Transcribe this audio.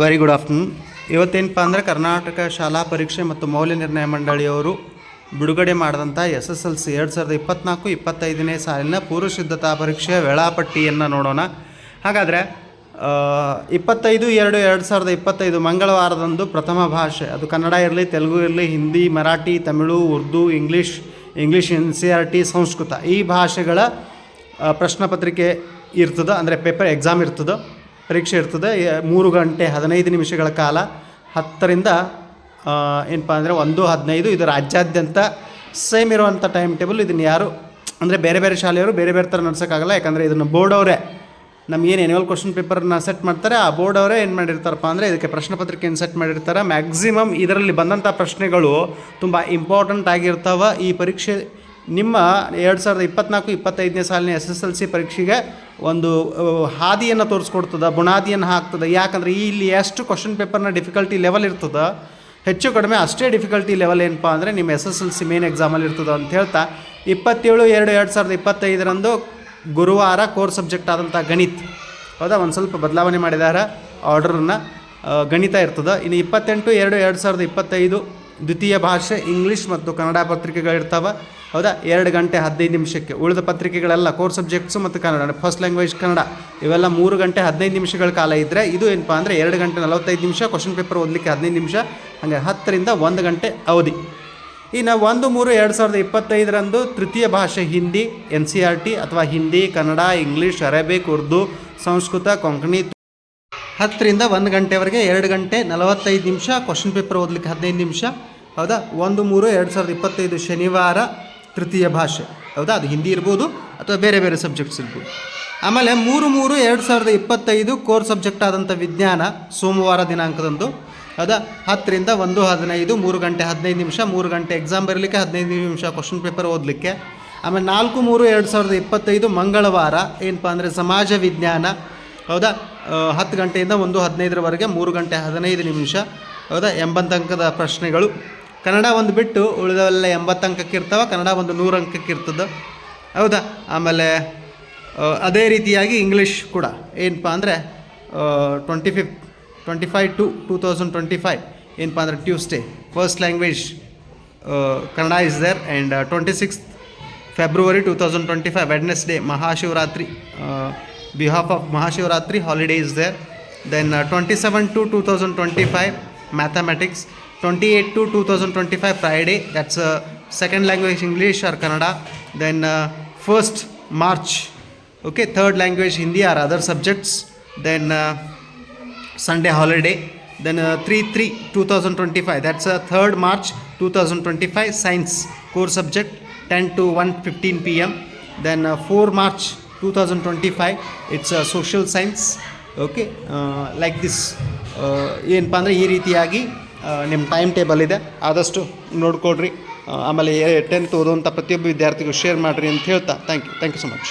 Very good afternoon ಇವತ್ತೇನಪ್ಪ ಅಂದರೆ ಕರ್ನಾಟಕ ಶಾಲಾ ಪರೀಕ್ಷೆ ಮತ್ತು ಮೌಲ್ಯ ನಿರ್ಣಯ ಮಂಡಳಿಯವರು ಬಿಡುಗಡೆ ಮಾಡಿದಂಥ ಎಸ್ ಎಸ್ ಎಲ್ ಸಿ ಎರಡು ಸಾವಿರದ ಇಪ್ಪತ್ತ್ನಾಲ್ಕು ಇಪ್ಪತ್ತೈದನೇ ಸಾಲಿನ ಪೂರ್ವ ಸಿದ್ಧತಾ ಪರೀಕ್ಷೆಯ ವೇಳಾಪಟ್ಟಿಯನ್ನು ನೋಡೋಣ. ಹಾಗಾದರೆ ಇಪ್ಪತ್ತೈದು ಎರಡು ಎರಡು ಸಾವಿರದ ಇಪ್ಪತ್ತೈದು ಮಂಗಳವಾರದಂದು ಪ್ರಥಮ ಭಾಷೆ, ಅದು ಕನ್ನಡ ಇರಲಿ, ತೆಲುಗು ಇರಲಿ, Hindi, Marathi, Tamil, Urdu, English English, N C R T, Sanskrit ಈ ಭಾಷೆಗಳ ಪ್ರಶ್ನೆ ಪತ್ರಿಕೆ ಇರ್ತದೆ, ಅಂದರೆ ಪೇಪರ್, ಎಕ್ಸಾಮ್ ಇರ್ತದೆ. ಪರೀಕ್ಷೆ ಇರ್ತದೆ. ಮೂರು ಗಂಟೆ ಹದಿನೈದು ನಿಮಿಷಗಳ ಕಾಲ ಹತ್ತರಿಂದ ಏನಪ್ಪ ಅಂದರೆ ಒಂದು ಹದಿನೈದು ಇದು ರಾಜ್ಯಾದ್ಯಂತ ಸೇಮ್ ಇರುವಂಥ ಟೈಮ್ ಟೇಬಲ್ ಇದನ್ನು ಯಾರು, ಅಂದರೆ ಬೇರೆ ಬೇರೆ ಶಾಲೆಯವರು ಬೇರೆ ಬೇರೆ ಥರ ನಡ್ಸೋಕ್ಕಾಗಲ್ಲ. ಯಾಕಂದರೆ ಇದನ್ನು ಬೋರ್ಡ್ ಅವರೇ ನಮಗೇನು ಎನ್ಯುವಲ್ ಕ್ವಶನ್ ಪೇಪರ್ನ ಸೆಟ್ ಮಾಡ್ತಾರೆ, ಆ ಬೋರ್ಡ್ ಅವರೇ ಏನು ಮಾಡಿರ್ತಾರಪ್ಪ ಅಂದರೆ ಇದಕ್ಕೆ ಪ್ರಶ್ನೆ ಪತ್ರಿಕೆಯನ್ನು ಸೆಟ್ ಮಾಡಿರ್ತಾರೆ. ಮ್ಯಾಕ್ಸಿಮಮ್ ಇದರಲ್ಲಿ ಬಂದಂಥ ಪ್ರಶ್ನೆಗಳು ತುಂಬ ಇಂಪಾರ್ಟೆಂಟ್ ಆಗಿರ್ತಾವೆ. ಈ ಪರೀಕ್ಷೆ ನಿಮ್ಮ ಎರಡು ಸಾವಿರದ ಇಪ್ಪತ್ನಾಲ್ಕು, ಇಪ್ಪತ್ತೈದನೇ ಸಾಲಿನ ಎಸ್ ಎಸ್ ಎಲ್ ಸಿ ಪರೀಕ್ಷೆಗೆ ಒಂದು ಹಾದಿಯನ್ನು ತೋರಿಸ್ಕೊಡ್ತದೆ, ಬುನಾದಿಯನ್ನು ಹಾಕ್ತದೆ. ಯಾಕಂದರೆ ಇಲ್ಲಿ ಎಷ್ಟು ಕ್ವಶನ್ ಪೇಪರ್ನ ಡಿಫಿಕಲ್ಟಿ ಲೆವೆಲ್ ಇರ್ತದೆ, ಹೆಚ್ಚು ಕಡಿಮೆ ಅಷ್ಟೇ ಡಿಫಿಕಲ್ಟಿ ಲೆವೆಲ್ ಏನಪ್ಪ ಅಂದರೆ ನಿಮ್ಮ S S L C main ಎಕ್ಸಾಮಲ್ಲಿ ಇರ್ತದೆ ಅಂತ ಹೇಳ್ತಾ, ಇಪ್ಪತ್ತೇಳು, ಎರಡು ಎರಡು ಸಾವಿರದ ಇಪ್ಪತ್ತೈದರಂದು ಗುರುವಾರ ಕೋರ್ ಸಬ್ಜೆಕ್ಟ್ ಆದಂಥ ಗಣಿತ. ಹೌದಾ? ಒಂದು ಸ್ವಲ್ಪ ಬದಲಾವಣೆ ಮಾಡಿದಾರ ಆರ್ಡ್ರನ್ನ ಗಣಿತ ಇರ್ತದೆ. ಇನ್ನು ಇಪ್ಪತ್ತೆಂಟು, ಎರಡು ಎರಡು ಸಾವಿರದ ಇಪ್ಪತ್ತೈದು ದ್ವಿತೀಯ ಭಾಷೆ ಇಂಗ್ಲೀಷ್ ಮತ್ತು ಕನ್ನಡ ಪತ್ರಿಕೆಗಳಿರ್ತಾವೆ ಹೌದಾ? ಎರಡು ಗಂಟೆ ಹದಿನೈದು ನಿಮಿಷಕ್ಕೆ. ಉಳಿದ ಪತ್ರಿಕೆಗಳೆಲ್ಲ ಕೋರ್ ಸಬ್ಜೆಕ್ಟ್ಸು ಮತ್ತು ಕನ್ನಡ ಫಸ್ಟ್ ಲ್ಯಾಂಗ್ವೇಜ್ ಕನ್ನಡ. ಇವೆಲ್ಲ ಮೂರು ಗಂಟೆ ಹದಿನೈದು ನಿಮಿಷಗಳ ಕಾಲ ಇದ್ದರೆ ಇದು ಏನಪ್ಪ ಅಂದರೆ ಎರಡು ಗಂಟೆ ನಲವತ್ತೈದು ನಿಮಿಷ ಕ್ವಶನ್ ಪೇಪರ್ ಓದಲಿಕ್ಕೆ ಹದಿನೈದು ನಿಮಿಷ, ಹಾಗೆ ಹತ್ತರಿಂದ ಒಂದು ಗಂಟೆ ಅವಧಿ. ಇನ್ನು ಒಂದು, ಮೂರು, ಎರಡು ಸಾವಿರದ ಇಪ್ಪತ್ತೈದರಂದು ತೃತೀಯ ಭಾಷೆ Hindi N C R T ಅಥವಾ ಹಿಂದಿ, ಕನ್ನಡ ಇಂಗ್ಲೀಷ್ ಅರೇಬಿಕ್ ಉರ್ದು ಸಂಸ್ಕೃತ ಕೊಂಕಣಿ ಹತ್ತರಿಂದ ಒಂದು ಗಂಟೆವರೆಗೆ ಎರಡು ಗಂಟೆ ನಲವತ್ತೈದು ನಿಮಿಷ ಕ್ವಶನ್ ಪೇಪರ್ ಓದಲಿಕ್ಕೆ ಹದಿನೈದು ನಿಮಿಷ. ಹೌದಾ? ಒಂದು, ಮೂರು, ಎರಡು ಸಾವಿರದ ಇಪ್ಪತ್ತೈದು ಶನಿವಾರ ತೃತೀಯ ಭಾಷೆ. ಹೌದಾ? ಅದು ಹಿಂದಿ ಇರ್ಬೋದು ಅಥವಾ ಬೇರೆ ಬೇರೆ ಸಬ್ಜೆಕ್ಟ್ಸ್ ಇರ್ಬೋದು. ಆಮೇಲೆ ಮೂರು ಮೂರು, ಎರಡು ಸಾವಿರದ ಇಪ್ಪತ್ತೈದು ಕೋರ್ ಸಬ್ಜೆಕ್ಟ್ ಆದಂಥ ವಿಜ್ಞಾನ ಸೋಮವಾರ ದಿನಾಂಕದಂದು. ಹೌದಾ? ಹತ್ತರಿಂದ ಒಂದು, ಹದಿನೈದು, ಮೂರು ಗಂಟೆ ಹದಿನೈದು ನಿಮಿಷ, ಮೂರು ಗಂಟೆ ಎಕ್ಸಾಮ್ ಬರಲಿಕ್ಕೆ ಹದಿನೈದು ನಿಮಿಷ ಕ್ವಶನ್ ಪೇಪರ್ ಓದಲಿಕ್ಕೆ. ಆಮೇಲೆ ನಾಲ್ಕು, ಮೂರು, ಎರಡು ಸಾವಿರದ ಇಪ್ಪತ್ತೈದು ಮಂಗಳವಾರ, ಏನಪ್ಪ ಅಂದರೆ ಸಮಾಜ ವಿಜ್ಞಾನ. ಹೌದಾ? ಹತ್ತು ಗಂಟೆಯಿಂದ ಒಂದು ಹದಿನೈದರವರೆಗೆ ಮೂರು ಗಂಟೆ ಹದಿನೈದು ನಿಮಿಷ. ಹೌದಾ? ಎಂಬತ್ತಂಕದ ಪ್ರಶ್ನೆಗಳು. ಕನ್ನಡ ಒಂದು ಬಿಟ್ಟು ಉಳಿದವೆಲ್ಲ ಎಂಬತ್ತು ಅಂಕಕ್ಕೆ ಇರ್ತಾವೆ, ಕನ್ನಡ ಒಂದು ನೂರು ಅಂಕಕ್ಕೆ ಇರ್ತದೆ. ಹೌದಾ? ಆಮೇಲೆ ಅದೇ ರೀತಿಯಾಗಿ ಇಂಗ್ಲೀಷ್ ಕೂಡ. ಏನಪ್ಪ ಅಂದರೆ twenty fifth twenty five to two thousand twenty five ಏನಪ್ಪ ಅಂದರೆ Tuesday first language Kannada is there and twenty sixth February two thousand twenty five Wednesday Mahashivratri behalf of Mahashivratri holiday is there. Then uh, 27 to 2025 mathematics, 28 to 2025 Friday that's uh, second language English or Kannada. Then uh, 1st March, okay, third language Hindi or other subjects. Then uh, Sunday holiday. Then uh, 3 3 2025 that's uh, 3rd March 2025 science core subject 10 to 1 15 pm. Then uh, 4 March 2025, it's a social science. Okay like this ಏನಪ್ಪ ಅಂದರೆ ಈ ರೀತಿಯಾಗಿ ನಿಮ್ಮ time table ಇದೆ. ಆದಷ್ಟು ನೋಡ್ಕೊಡ್ರಿ ಆ, ಆಮೇಲೆ ಟೆಂತ್ ಓದುವಂಥ ಪ್ರತಿಯೊಬ್ಬ ವಿದ್ಯಾರ್ಥಿಗೂ ಶೇರ್ ಮಾಡಿರಿ ಅಂತ ಹೇಳ್ತಾ. Thank you thank you so much